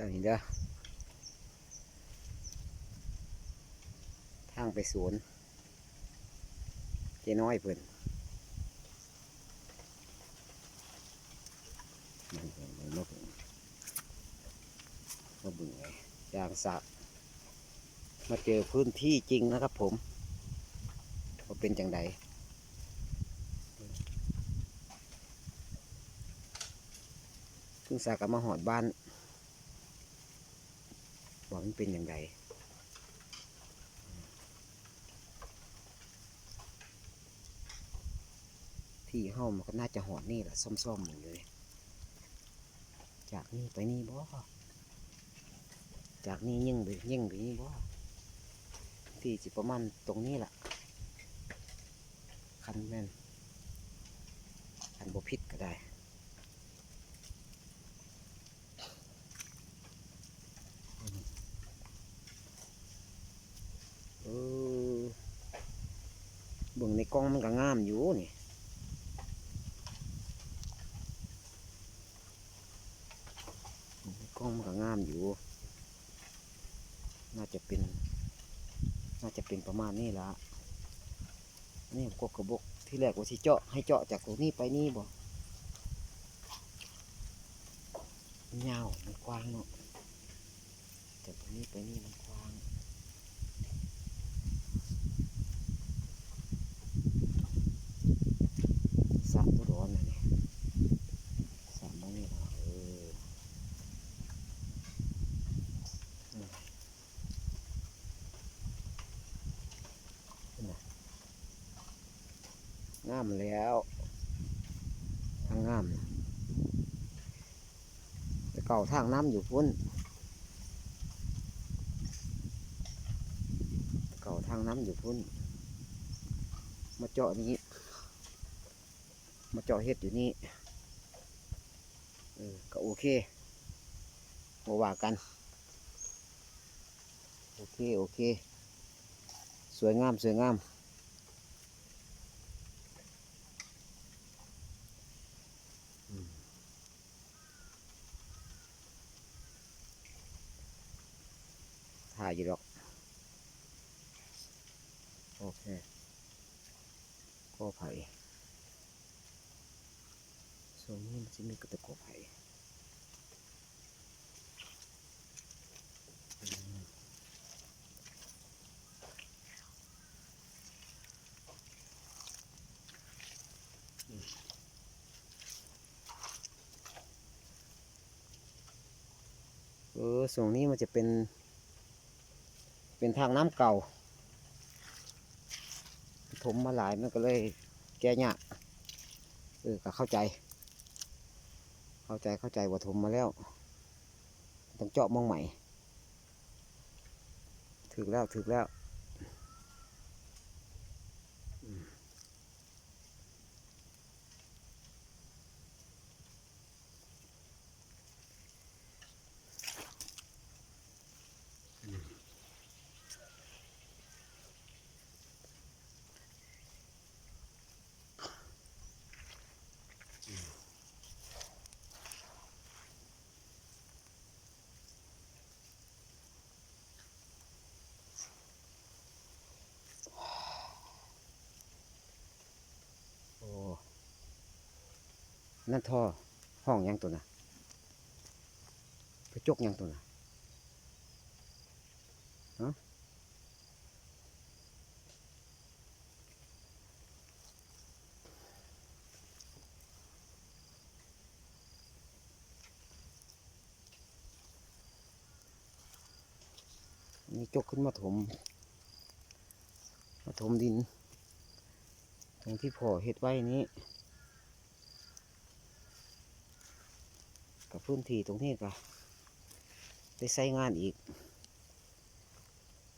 ด้านนี้เด้อทางไปสวนเจน้อยเพิ่นมันเพิ่นมันมาบิ่งมาบิ่งไงยางสะมาเจอพื้นที่จริงนะครับผมว่าเป็นจังใดซึ่งสากมาหอดบ้าน มันเป็นอย่างไรที่เฮ้ามันก็น่าจะหอดนี่แหละซ่อมๆอยู่เลย จากนี่ไปนี่บ่จากนี่ยิ่งไปยิ่งไปนี่บ่ที่จิประมาณตรงนี้แหละคันแม่นคันบ่พิษก็ได้ เออเบิ่งในกล้องมันก็งามอยู่นี่เบิ่งในกล้ องมันก็งามอยู่ น่าจะเป็น น่าจะเป็นประมาณนี้ละอันนี่กกกระบกที่แรกว่าที่เจาะให้เจาะจากตรงนี้ไปนี่บ่มันยาวมันกว้างเนาะจากตรงนี้ไปนี่มันกว้าง สามตัวร้อนนะเนี่ยสามโมงนี่นะเอออืมน่ะ งามแล้วทางงามเก่าทางน้ำอยู่พุ่นเก่าทางน้ำอยู่พุ่นมาเจาะนี้ มาเจาะเห็ดอยู่นี่เออก็โอเคมาว่ากัน โอเค โอเค สวยงาม สวยงามายอยู่ดอก โอเคก็ไผ่ส่วนนี้มันจะมีกระตะกไผ่อืมอืมเออส่วนนี้มันจะเป็น เป็นทางน้ำเก่าถมมาหลายมันก็เลยแก้ยากเออก็เข้าใจ เข้าใจเข้าใจว่าถมมาแล้ว ต้องเจาะมองใหม่ ถึกแล้วถึกแล้ว นั่นท่อห้องยังตัวน่ะกระจกยังตัวน่ะฮะนี่จกขึ้นมาถม มาถมดิน ตรงที่พ่อเฮ็ดไว้นี้ กับพื้นที่ตรงนี้ก็ได้ใช้งานอีก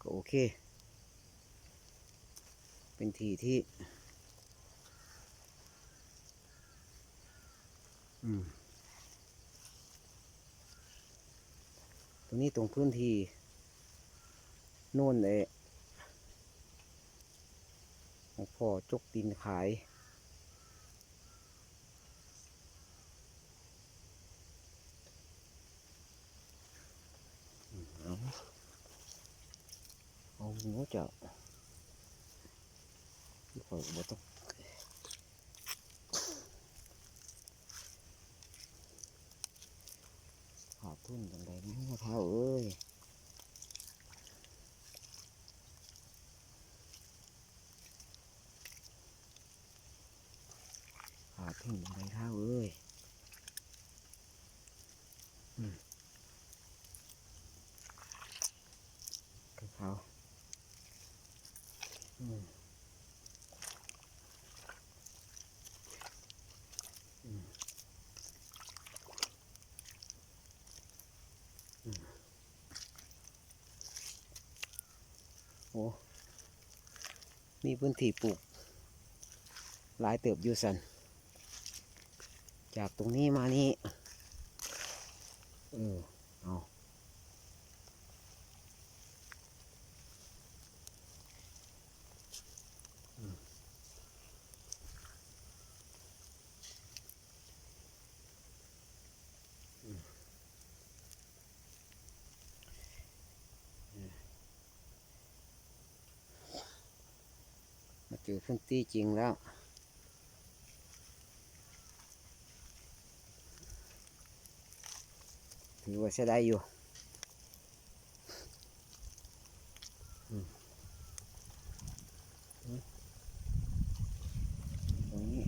ก็โอเค เป็นที่ที่ตรงนี้ตรงพื้นที่โน่นเลยพ่อจกดินขาย อ หนูเจ้าที่ข่อยบ่ต้องขาดทุนจังใดเนาะเท่าเอ้ยขาดทุนจังใดเท่าเอ้ยอืมกับเขาอืมอืมอืมโอ้ มีพื้นที่ปลูก หลายเติบอยู่สัน จากตรงนี้มานี่เออมอืม มาเจอพื้นที่จริงแล้ว ถือว่าใช้ได้อยู่ตรงนี้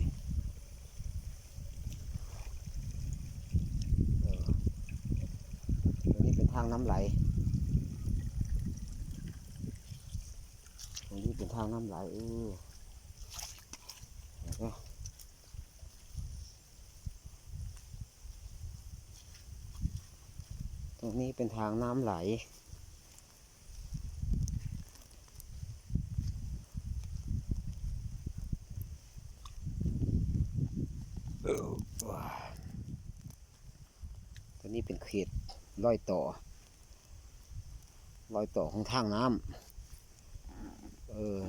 เออตรงนี้เป็นทางน้ำไหลตรงนี้เป็นทางน้ำไหลเออ ตรงนี้เป็นทางน้ำไหลเออว้าตรงนี้เป็นเขตรอยต่อ รอยต่อของทางน้ำ เออ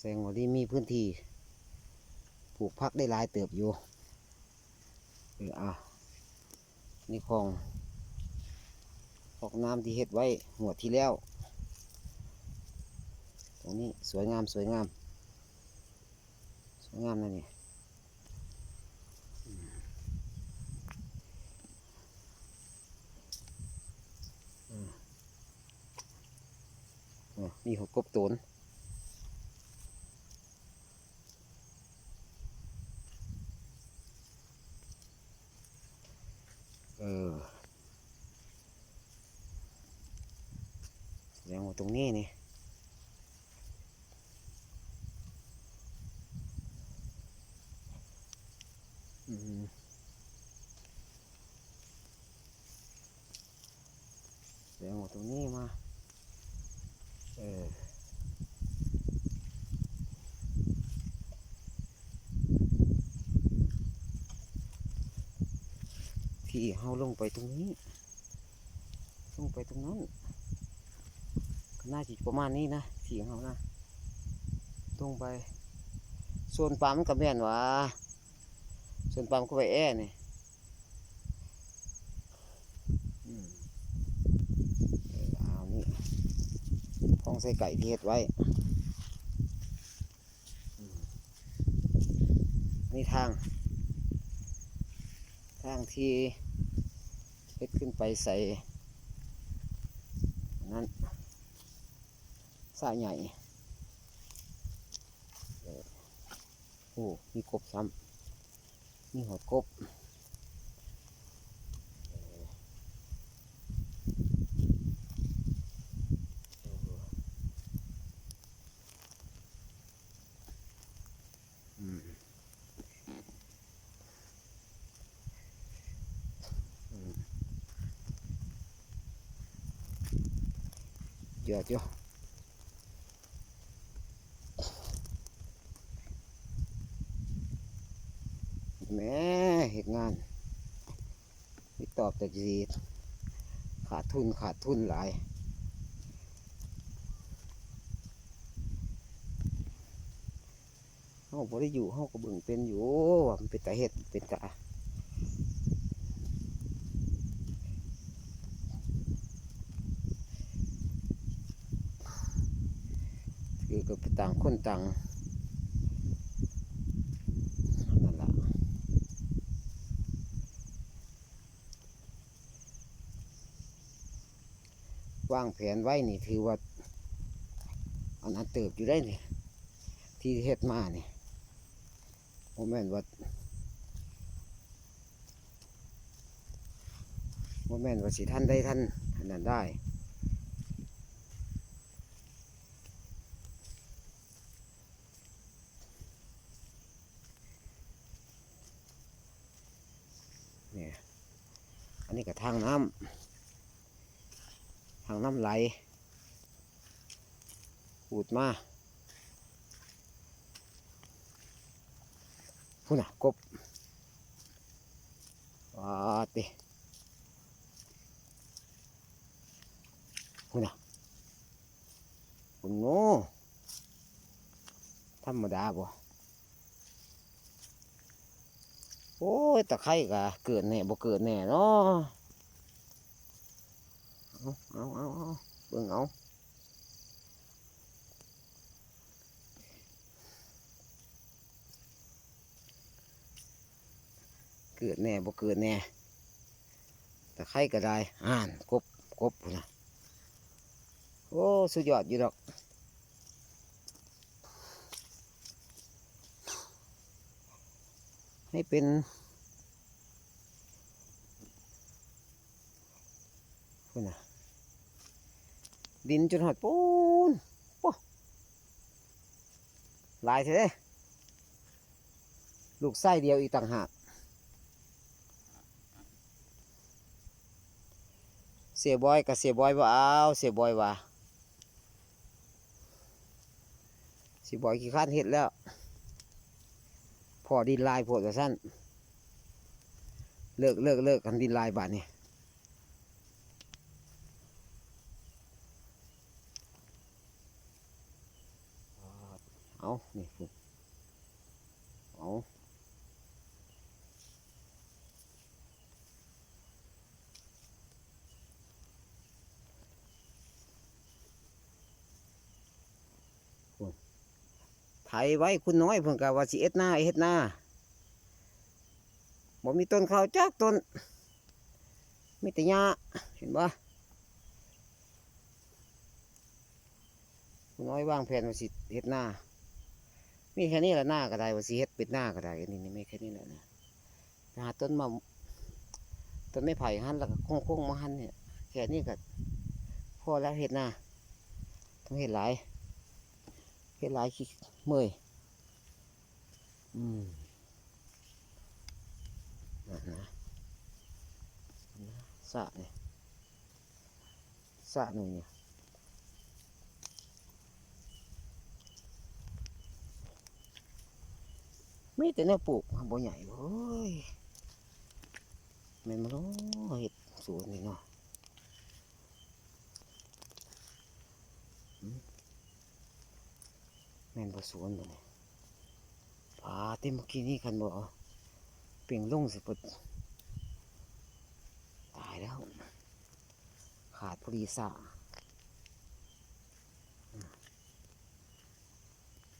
แสดงว่าที่มีพื้นที่ปลูกพักได้หลายเติบอยู่เอออะนี่คลองคลองน้ำที่เฮ็ดไว้หัวที่แล้ว ตรงนี้สวยงามสวยงาม สวยงามนะนี่มีหัวกบโตน เออแสดงว่าตรงนี้นี่อืมแสดงว่าตรงนี้มา เออ ที่เฮาลงไปตรงนี้ ลงไปตรงนั้นก็น่าจะประมาณนี้นะที่เฮานะตรงไปส่วนปั๊มกับแม่นว่าส่วนปั๊มก็ไปแอ่นี่อืมเอานี่ฟองใส่ไก่ที่เฮ็ดไว้อืมนี่ทาง ทางที่เฮ็ดขึ้นไปใส่นั้นสาใหญ่โอ้มีกบซ้ำมีหัวกบเอออืม อืมเยอะจ้แม่เหตุงานไม่ตอบแต่จีขาดทุนขาดทุนหลายเฮาบ่ได้อยู่เฮาก็เบิ่งเป็นอยู่ว่ามันเป็นตาเฮ็ดเป็นตา ก็ไปต่างคนต่างนั่นละวางแผนไว้นี่ถือว่าอันนั้นเติบอยู่ได้นี่ที่เฮ็ดมานี่โมแม่นว่าโมแม่นว่าสิท่านได้ท่านอันนั้นได้ อันนี้ก็ทางน้ำทางน้ำไหลปูดมาพูน่ะกบว้าติพูน่ะคุณโง่ธรรมดาบ่ โอ้ยตะไคร่กะเกิดแน่บ่เกิดแน่เนาะเอาเอาเอาเอาเบิ่งเอาเกิดแน่บ่เกิดแน่ต่ใคร่ก็ได้อ่านกบกบพุ่นนะโอ้สุดยอดอยู่ดอก ให้เป็นพุ่นะดินจนหอดปูนป๊หลายเท่เด้ลูกไส้เดียวอีกต่างหาก เสียบอยกับเสียบอยบ่าเอาเสียบอยว่าเสียบอยขี้ข้านเห็ดแล้ว พอดินลายโพดว่สั้นเลิกเลิกเลิกกันดินลายบาทนี่เอานี่เอา ไถไว้คุณน้อยเพิ่นกะว่าสิเอ็ดหน้าเฮ็ดหน้าบ่มีต้นข้าวจักต้นมีแต่หญ้าเห็นบ่คุณน้อยวางแผนว่าสิเฮ็ดหน้ามีแค่นี้แหละหน้าก็ได้ว่าสิเฮ็ดป็ดหน้าก็ได้อันนี้นี่มีแค่นี้แหละนะหาต้นมาต้นไม้ไผ่หันแล้วก็โค้งๆมาหันเนี่ยแค่นี้ก็พอแล้วเฮ็ดหน้าต้องเฮ็ดหลาย เฮ็ดหลายขี้เมื่อยอืมนั่นนะนะสระเนี่ยสะหนึ่งเนี่ยมีแต่แนวปลูกบ่ใหญ่เว้ยแม่นมาเนาะเห็ดสวนนี่เนาะหืมแม่นบ่สวนบ่เนี่ยปลาเต็มเมื่อกี้นี่คันบ่เปล่งลงสิปดตายแล้ว ขาดพอดีสะอืม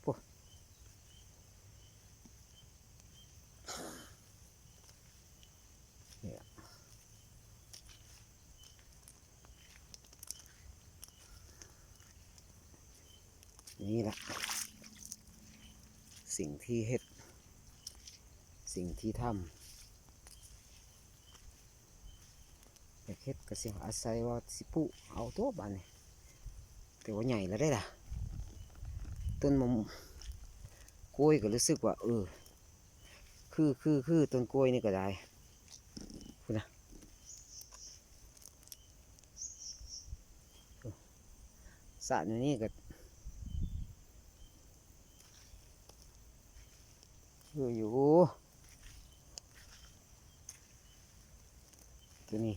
ปุ๊เนี่ยนี่แหละ สิ่งที่เฮ็ด สิ่งที่ทำอยากเฮ็ดก็เสียอาศัยว่าสิปุเอาตัวบ้านนี่แต่ว่าใหญ่แล้วได้ล่ะ ต้นมะม่วงกล้วยก็รู้สึกว่า เออ คือคือคือต้นกล้วยนี่ก็ได้สระอยู่นี่ก็ คืออยู่ตัวนี้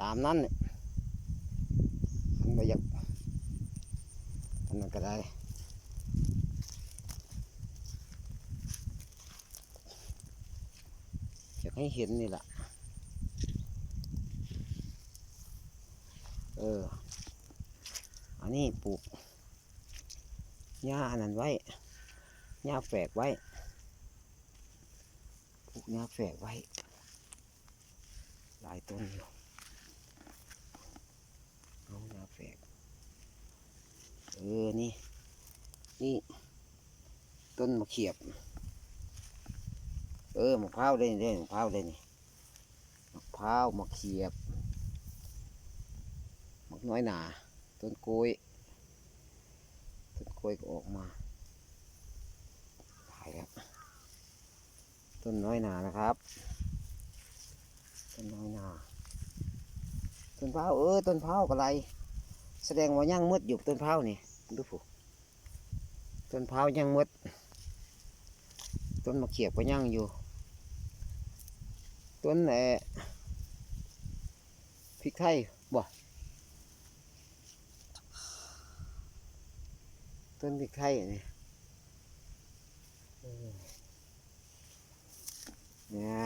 ตามนั้นเนี่ย ให้เห็นนี่แหละ เออ อันนี้ปลูกหญ้าอันนั้นไว้หญ้าแฝกไว้ ปลูกหญ้าแฝกไว้ หลายต้นอยู่เอาหญ้าแฝก เออ นี่ นี่ ต้นมะเขียบ เออมะพร้าวเลยนี่มะพร้าวเลยนี่มะพร้าวมะเขียบมะน้อยหนาต้นกล้วยต้นกล้วยก็ออกมาถ่ายครับต้นน้อยหนานะครับ ต้นน้อยหนาต้นเผาวเออต้นเผาวกะไร แสดงว่ายังมืดอยู่ต้นเผาวนี่ดูผูต้นเผาวยังมืดต้นมะเขียบก็ยังอยู่ ต้นแหนพริกไทยบ่ต้นพริกไทยนี่เนี่ย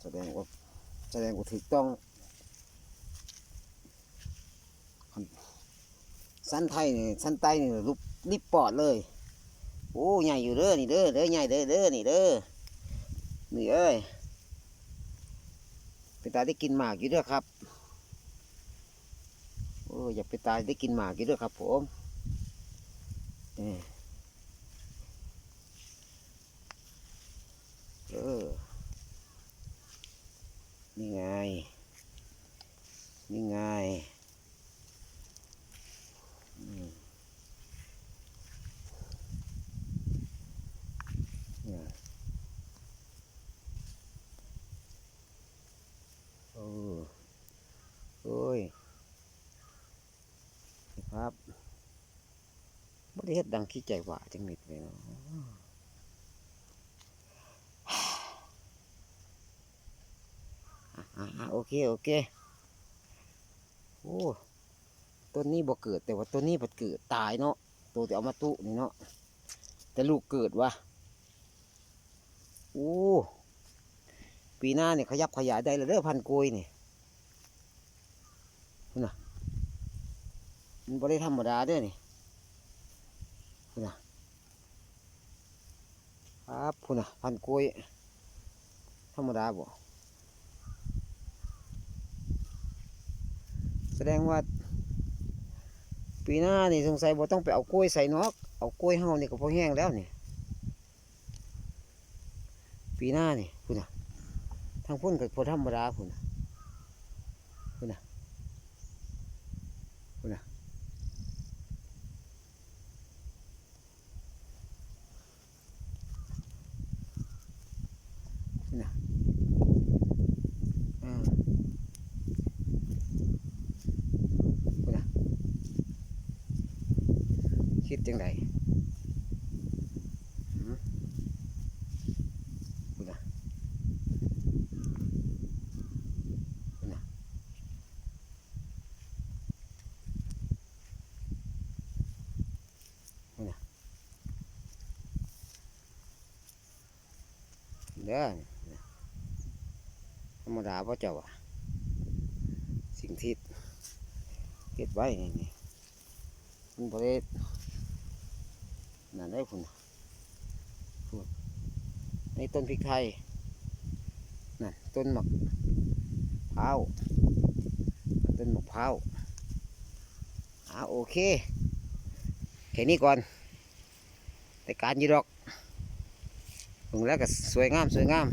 แสดงว่าแสดงว่าถูกต้องสั้นไทยนี่สั้นไตนี่รูปรีบปอดเลย โอ้ ใหญ่อยู่เด้อนี่เด้อเด้อใหญ่เด้อเด้อนี่เด้อ นี่เอ้ย เป็นตาได้กินหมากอยู่ด้วยครับ โอ้อยากเป็นตาได้กินหมากอยู่ด้วยครับผมเออเออนี่ไงนี่ไงอืม เนี่ยโอ้โอ้ยนี่ครับบริ เฮ็ดดังขี้ใจหวาจังนิดเลยเนาะโอเค โอเค โอ้ต้นนี้บ่เกิด แต่ว่าต้นนี้บ่เกิดตายเนาะตัวที่เอามาตุนี่เนาะแต่ลูกเกิดวะโอ้ปีหน้าเนี่ยขยับขยายได้เลยเด้อพันกลวยนี่ยนะมันบ่ได้ธรรมดาเด้อนี่ พุ่นะครับพุ่นะพันกล้วยธรรมดาบ่แสดงว่า ปีหน้านี่สงสัยบ่ต้องไปเอากล้วยใส่นอกเอากล้วยเฮานี่ก็พอแห้งแล้วนี่ปีหน้านี่คุณนะทางพุ่นกับพอธรรมดาคุณนะคุณนะคุณนะคุณน่ะอ่าคุณน่ะคิ ดจังไดคุณน่ะคุณน่ะคุณน่ะเด้อนี่ธรรมดาพ่อเจ้าอะสิ่งที่เก็บไว้นี่นี่มันบริ นั่นได้คุณน่ะคุณนี่ต้นพริกไทยนั่นต้นมะพร้าวต้นมะพร้าวอ่าโอเคแค่นี้ก่อน แต่การยีดอกลงแล้วก็สวยงามสวยงาม